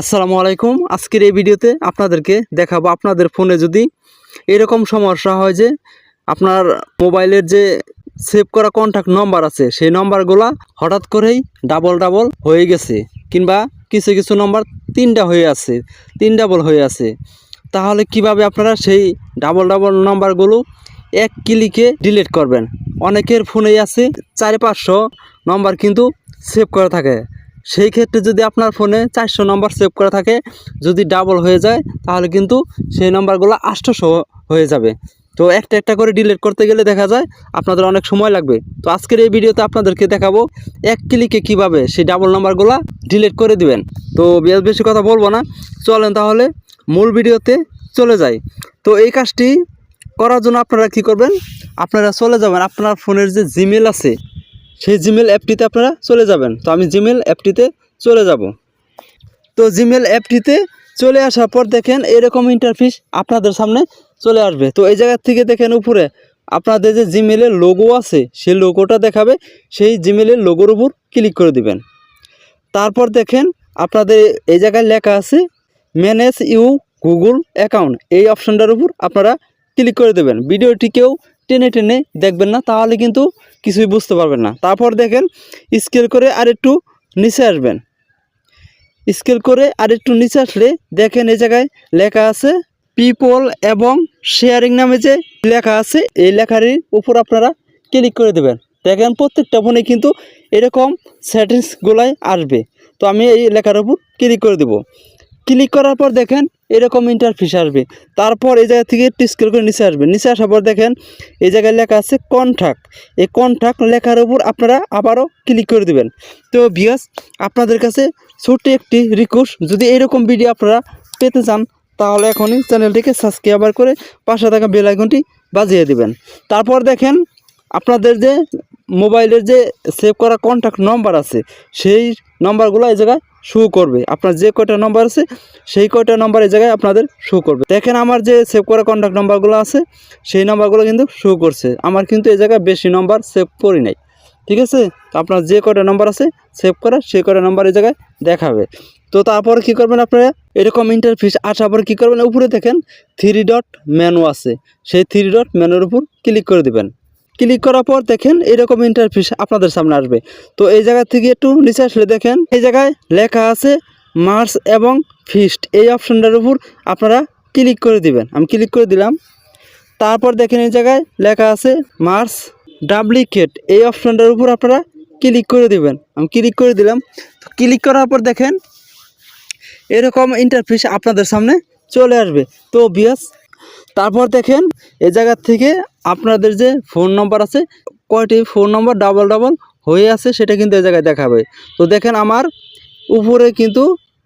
আসসালামু আলাইকুম। আজকের এই ভিডিওতে আপনাদেরকে দেখাবো আপনাদের ফোনে যদি এরকম সমস্যা হয় যে আপনার মোবাইলের যে সেভ করা কন্ট্যাক্ট নম্বর আছে, সেই নম্বরগুলা হঠাৎ করেই ডাবল ডাবল হয়ে গেছে কিংবা কিছু কিছু নম্বর তিনটা হয়ে আছে, তিন ডাবল হয়ে আছে। তাহলে কীভাবে আপনারা সেই ডাবল ডাবল নম্বরগুলো এক ক্লিকে ডিলিট করবেন? অনেকের ফোনেই আছে চারি পাঁচশো নম্বর কিন্তু সেভ করা থাকে। সেই ক্ষেত্রে যদি আপনার ফোনে চারশো নম্বর সেভ করা থাকে, যদি ডাবল হয়ে যায়, তাহলে কিন্তু সেই নম্বরগুলো আষ্টশো হয়ে যাবে। তো একটা একটা করে ডিলিট করতে গেলে দেখা যায় আপনাদের অনেক সময় লাগবে। তো আজকের এই ভিডিওতে আপনাদেরকে দেখাবো এক ক্লিকে কীভাবে সেই ডাবল নাম্বারগুলো ডিলিট করে দিবেন। তো বেশ কথা বলব না। চলেন তাহলে মূল ভিডিওতে চলে যাই। তো এই কাজটি করার জন্য আপনারা কি করবেন? আপনারা চলে যাবেন আপনার ফোনের যে জিমেল আছে সেই জিমেল অ্যাপটিতে আপনারা চলে যাবেন। তো আমি জিমেল অ্যাপটিতে চলে যাব। তো জিমেল অ্যাপটিতে চলে আসার পর দেখেন এরকম ইন্টারফেস আপনাদের সামনে চলে আসবে। তো এই জায়গার থেকে দেখেন উপরে আপনাদের যে জিমেলের লোগো আছে, সেই লোগোটা দেখাবে। সেই জিমেলের লোগোর উপর ক্লিক করে দিবেন। তারপর দেখেন আপনাদের এই জায়গায় লেখা আছে ম্যানেজ ইউ গুগল অ্যাকাউন্ট এই অপশনটার উপর আপনারা ক্লিক করে দেবেন। ভিডিওটি কেউ টেনে টেনে দেখবেন না, তাহলে কিন্তু কিছুই বুঝতে পারবেন না। তারপর দেখেন স্কেল করে আর একটু নিচে আসবেন। স্কেল করে আর একটু নিচে আসলে দেখেন এই জায়গায় লেখা আছে পিপল এবং শেয়ারিং নামে যে লেখা আছে, এই লেখারই উপর আপনারা ক্লিক করে দেবেন। দেখেন, প্রত্যেকটা ফোনে কিন্তু এরকম সেটিংসগুলাই আসবে। তো আমি এই লেখার উপর ক্লিক করে দেব। ক্লিক করার পর দেখেন এরকম ইন্টারফেস আসবে। তারপর এই জায়গা থেকে স্কেল করে নিচে আসবে। নিচে আসার পর দেখেন এই জায়গায় লেখা আছে কন্ট্রাক্ট এই কন্ট্রাক্ট লেখার উপর আপনারা আবারও ক্লিক করে দেবেন। তো বিয়াস আপনাদের কাছে ছোট্ট একটি রিকোয়েস্ট যদি এরকম ভিডিও আপনারা পেতে চান, তাহলে এখনই চ্যানেলটিকে সাবস্ক্রাইবার করে পাশে থাকা বেল আইকনটি বাজিয়ে দিবেন। তারপর দেখেন আপনাদের যে মোবাইলের যে সেভ করা কন্ট্যাক্ট নম্বর আছে, সেই নম্বরগুলো এই জায়গায় শো করবে। আপনার যে কয়টা নম্বর আছে, সেই কয়টা নম্বর এই জায়গায় আপনাদের শো করবে। দেখেন আমার যে সেভ করা কন্ট্যাক্ট নম্বরগুলো আছে, সেই নম্বরগুলো কিন্তু শো করছে। আমার কিন্তু এই জায়গায় বেশি নম্বর সেভ করি নাই। ঠিক আছে? আপনার যে কয়টা নম্বর আছে সেভ করা, সেই কয়টা নম্বর এই জায়গায় দেখাবে। তো তারপর কি করবেন আপনারা? এরকম ইন্টারফিস আসার পর কী করবেন? উপরে দেখেন থ্রি ডট মেনু আছে। সেই থ্রি ডট মেনুর উপর ক্লিক করে দিবেন। ক্লিক করার পর দেখেন এরকম ইন্টারফেস আপনাদের সামনে আসবে। তো এই জায়গা থেকে একটু নিচে আসলে দেখেন, এই জায়গায় লেখা আছে মার্স এবং ফিস্ট এই অপশানটার উপর আপনারা ক্লিক করে দিবেন। আমি ক্লিক করে দিলাম। তারপর দেখেন এই জায়গায় লেখা আছে মার্স ডাপ্লিকেট এই অপশানটার উপর আপনারা ক্লিক করে দিবেন। আমি ক্লিক করে দিলাম। তো ক্লিক করার পর দেখেন, এরকম ইন্টারফেস আপনাদের সামনে চলে আসবে। তো বিয়াস তারপর দেখেন, এই জায়গার থেকে আপনাদের যে ফোন নম্বর আছে, কয়টি ফোন নম্বর ডাবল ডাবল হয়ে আছে সেটা কিন্তু এই জায়গায় দেখাবে। তো দেখেন আমার উপরে কিন্তু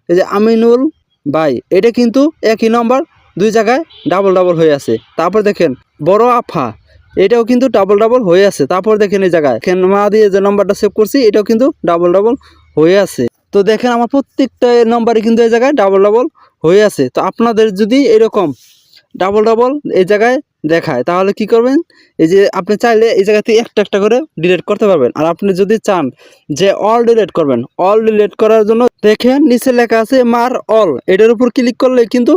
এই যে আমিনুল ভাই, এটা কিন্তু একই নম্বর, দুই জায়গায় ডাবল ডাবল হয়ে আছে। তারপর দেখেন, বড় আফা, এটাও কিন্তু ডাবল ডাবল হয়ে আছে। তারপর দেখেন এই জায়গায় মা দিয়ে যে নম্বরটা সেভ করছি, এটাও কিন্তু ডাবল ডাবল হয়ে আছে। তো দেখেন আমার প্রত্যেকটা নম্বরে কিন্তু এই জায়গায় ডাবল ডাবল হয়ে আছে। তো আপনাদের যদি এরকম ডাবল ডাবল এই জায়গায় দেখায়, তাহলে কি করবেন? এই যে আপনি চাইলে এই জায়গা থেকে একটা একটা করে ডিলেট করতে পারবেন। আর আপনি যদি চান যে অল ডিলেট করবেন অল ডিলেট করার জন্য দেখেন নিচে লেখা আছে মার অল এটার উপর ক্লিক করলে কিন্তু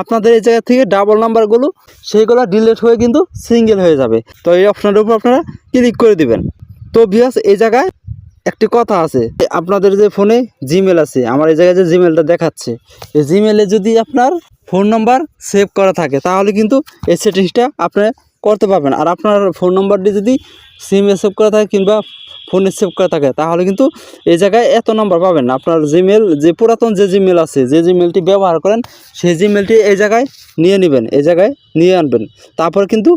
আপনাদের এই জায়গা থেকে ডাবল নাম্বারগুলো সেইগুলো ডিলেট হয়ে কিন্তু সিঙ্গেল হয়ে যাবে। তো এই অপশানের উপর আপনারা ক্লিক করে দিবেন। তো ভিয়াস এই জায়গায় একটি কথা আছে, আপনাদের যে ফোনে জিমেল আছে, আমার এই জায়গায় যে জিমেলটা দেখাচ্ছে, এই জিমেলে যদি আপনার ফোন নাম্বার সেভ করা থাকে, তাহলে কিন্তু এই সেটিংসটা আপনি করতে পারবেন। আর আপনার ফোন নাম্বারটি যদি সিমে সেভ করা থাকে কিংবা ফোনে সেভ করা থাকে, তাহলে কিন্তু এই জায়গায় এত নাম্বার পাবেন না। আপনার জিমেল যে পুরাতন যে জিমেল আছে, যে জিমেলটি ব্যবহার করেন, সেই জিমেলটি এই জায়গায় নিয়ে নেবেন, এই জায়গায় নিয়ে আনবেন। তারপর কিন্তু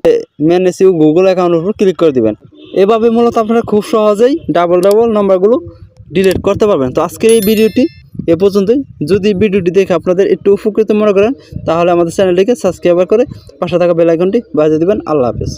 ম্যানেজ ইউ গুগল অ্যাকাউন্টের উপর ক্লিক করে দিবেন। এভাবে মূলত আপনারা খুব সহজেই ডাবল ডাবল নাম্বারগুলো ডিলিট করতে পারবেন। তো আজকের এই ভিডিওটি এ পর্যন্তই। যদি ভিডিওটি দেখে আপনাদের একটু উপকৃত মনে করেন, তাহলে আমাদের চ্যানেলটিকে সাবস্ক্রাইবার করে পাশে থাকা বেলাইকনটি বাজিয়ে দেবেন। আল্লাহ হাফেজ।